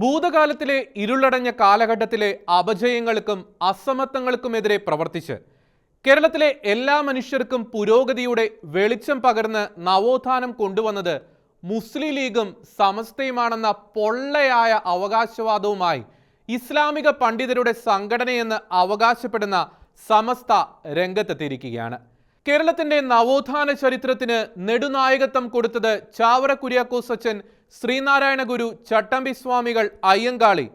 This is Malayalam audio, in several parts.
ഭൂതകാലത്തിലെ ഇരുളടഞ്ഞ കാലഘട്ടത്തിലെ അപജയങ്ങൾക്കും അസമത്വങ്ങൾക്കുമെതിരെ പ്രവർത്തിച്ച് കേരളത്തിലെ എല്ലാ മനുഷ്യർക്കും പുരോഗതിയുടെ വെളിച്ചം പകർന്ന് നവോത്ഥാനം കൊണ്ടുവന്നത് മുസ്ലിം ലീഗും സമസ്തയുമാണെന്ന പൊള്ളയായ അവകാശവാദവുമായി ഇസ്ലാമിക പണ്ഡിതരുടെ സംഘടനയെന്ന് അവകാശപ്പെടുന്ന സമസ്ത രംഗത്തെത്തിയിരിക്കുകയാണ്. കേരളത്തിന്റെ നവോത്ഥാന ചരിത്രത്തിന് നെടുനായകത്വം കൊടുത്തത് ചാവറ കുര്യാക്കോസ് അച്ഛൻ ശ്രീനാരായണ ഗുരു ചട്ടമ്പി സ്വാമികൾ അയ്യങ്കാളി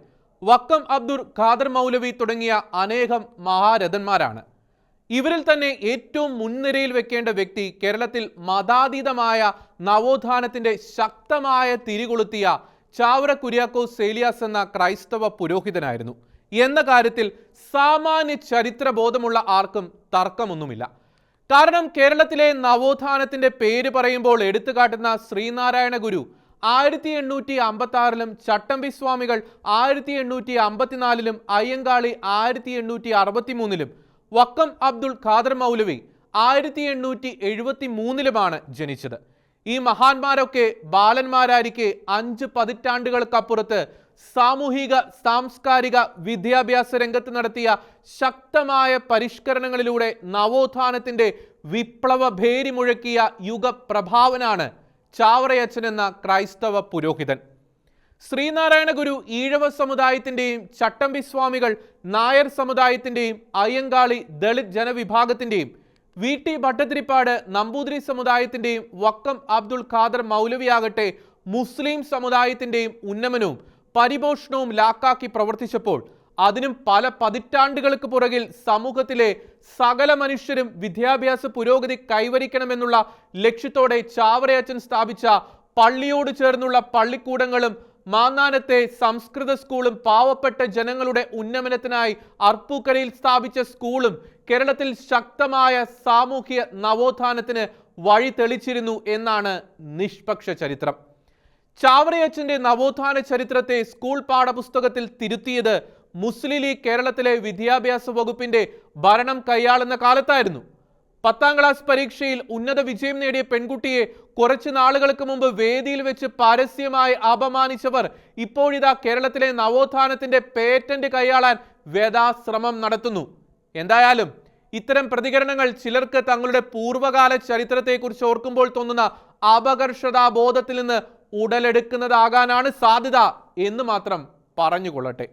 വക്കം അബ്ദുർ ഖാദർ മൗലവി തുടങ്ങിയ അനേകം മഹാരഥന്മാരാണ്. ഇവരിൽ തന്നെ ഏറ്റവും മുൻനിരയിൽ വെക്കേണ്ട വ്യക്തി കേരളത്തിൽ മതാതീതമായ നവോത്ഥാനത്തിന്റെ ശക്തമായ തിരികൊളുത്തിയ ചാവറ കുര്യാക്കോസ് സേലിയാസ് എന്ന ക്രൈസ്തവ പുരോഹിതനായിരുന്നു. എന്ന കാര്യത്തിൽ സാമാന്യ ചരിത്രബോധമുള്ള ആർക്കും തർക്കമൊന്നുമില്ല. കാരണം കേരളത്തിലെ നവോത്ഥാനത്തിന്റെ പേര് പറയുമ്പോൾ എടുത്തുകാട്ടുന്ന ശ്രീനാരായണ ഗുരു ആയിരത്തി എണ്ണൂറ്റി അമ്പത്തി ആറിലും ചട്ടമ്പി സ്വാമികൾ ആയിരത്തി എണ്ണൂറ്റി അമ്പത്തിനാലിലും അയ്യങ്കാളി ആയിരത്തി എണ്ണൂറ്റി അറുപത്തി മൂന്നിലും വക്കം അബ്ദുൾ ഖാദർ മൗലവി ആയിരത്തി എണ്ണൂറ്റി എഴുപത്തി മൂന്നിലുമാണ് ജനിച്ചത്. ഈ മഹാന്മാരൊക്കെ ബാലന്മാരായിരിക്കെ അഞ്ച് പതിറ്റാണ്ടുകൾക്കപ്പുറത്ത് സാമൂഹിക സാംസ്കാരിക വിദ്യാഭ്യാസ രംഗത്ത് നടത്തിയ ശക്തമായ പരിഷ്കരണങ്ങളിലൂടെ നവോത്ഥാനത്തിന്റെ വിപ്ലവ ഭേരി മുഴക്കിയ യുഗപ്രഭാവനാണ് ചാവറയച്ചൻ എന്ന ക്രൈസ്തവ പുരോഹിതൻ. ശ്രീനാരായണ ഗുരു ഈഴവ സമുദായത്തിന്റെയും ചട്ടമ്പി സ്വാമികൾ നായർ സമുദായത്തിന്റെയും അയ്യങ്കാളി ദളിത് ജനവിഭാഗത്തിന്റെയും വി ടി ഭട്ടതിരിപ്പാട് നമ്പൂതിരി സമുദായത്തിന്റെയും വക്കം അബ്ദുൾ ഖാദർ മൗലവിയാകട്ടെ മുസ്ലിം സമുദായത്തിന്റെയും ഉന്നമനവും പരിപോഷണവും ലാക്കാക്കി പ്രവർത്തിച്ചപ്പോൾ അതിനും പല പതിറ്റാണ്ടുകൾക്ക് പുറകിൽ സമൂഹത്തിലെ സകല മനുഷ്യരും വിദ്യാഭ്യാസ പുരോഗതി കൈവരിക്കണമെന്നുള്ള ലക്ഷ്യത്തോടെ ചാവറയച്ചൻ സ്ഥാപിച്ച പള്ളിയോട് ചേർന്നുള്ള പള്ളിക്കൂടങ്ങളും മാന്നാനത്തെ സംസ്കൃത സ്കൂളും പാവപ്പെട്ട ജനങ്ങളുടെ ഉന്നമനത്തിനായി അർപ്പൂക്കരയിൽ സ്ഥാപിച്ച സ്കൂളും കേരളത്തിൽ ശക്തമായ സാമൂഹ്യ നവോത്ഥാനത്തിന് വഴി തെളിച്ചിരുന്നു എന്നാണ് നിഷ്പക്ഷ ചരിത്രം. ചാവറയച്ചന്റെ നവോത്ഥാന ചരിത്രത്തെ സ്കൂൾ പാഠപുസ്തകത്തിൽ തിരുത്തിയത് മുസ്ലിം ലീഗ് കേരളത്തിലെ വിദ്യാഭ്യാസ വകുപ്പിന്റെ ഭരണം കൈയാളുന്ന കാലത്തായിരുന്നു. പത്താം ക്ലാസ് പരീക്ഷയിൽ ഉന്നത വിജയം നേടിയ പെൺകുട്ടിയെ കുറച്ച് നാളുകൾക്ക് മുമ്പ് വേദിയിൽ വെച്ച് പരസ്യമായി അപമാനിച്ചവർ ഇപ്പോഴിതാ കേരളത്തിലെ നവോത്ഥാനത്തിന്റെ പേറ്റന്റ് കൈയാളാൻ വേദാശ്രമം നടത്തുന്നു. എന്തായാലും ഇത്തരം പ്രതികരണങ്ങൾ ചിലർക്ക് തങ്ങളുടെ പൂർവകാല ചരിത്രത്തെക്കുറിച്ച് ഓർക്കുമ്പോൾ തോന്നുന്ന അപകർഷതാബോധത്തിൽ നിന്ന് ഉടലെടുക്കുന്നതാകാനാണ് സാധ്യത എന്ന് മാത്രം പറഞ്ഞുകൊള്ളട്ടെ.